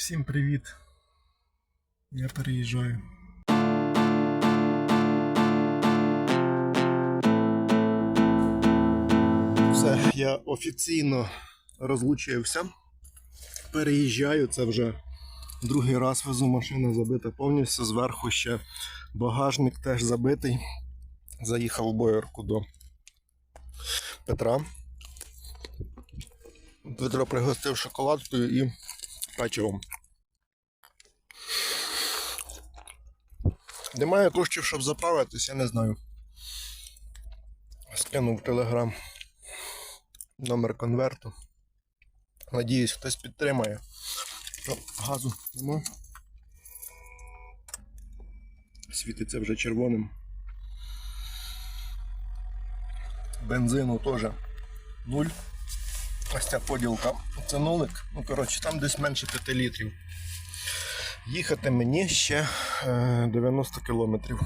Всім привіт. Я переїжджаю. Все, я офіційно розлучився. Переїжджаю, це вже другий раз везу машина забита повністю. Зверху ще багажник теж забитий. Заїхав у боярку до Петра. Петро пригостив шоколадкою і печивом. Немає коштів, щоб заправитись, я не знаю. Скинув телеграм номер конверту. Надіюсь, хтось підтримає. Газу нема. Світиться вже червоним. Бензину теж нуль. Ось ця поділка. Це нолик. Ну, коротше, там десь менше 5 літрів. Їхати мені ще е, 90 кілометрів.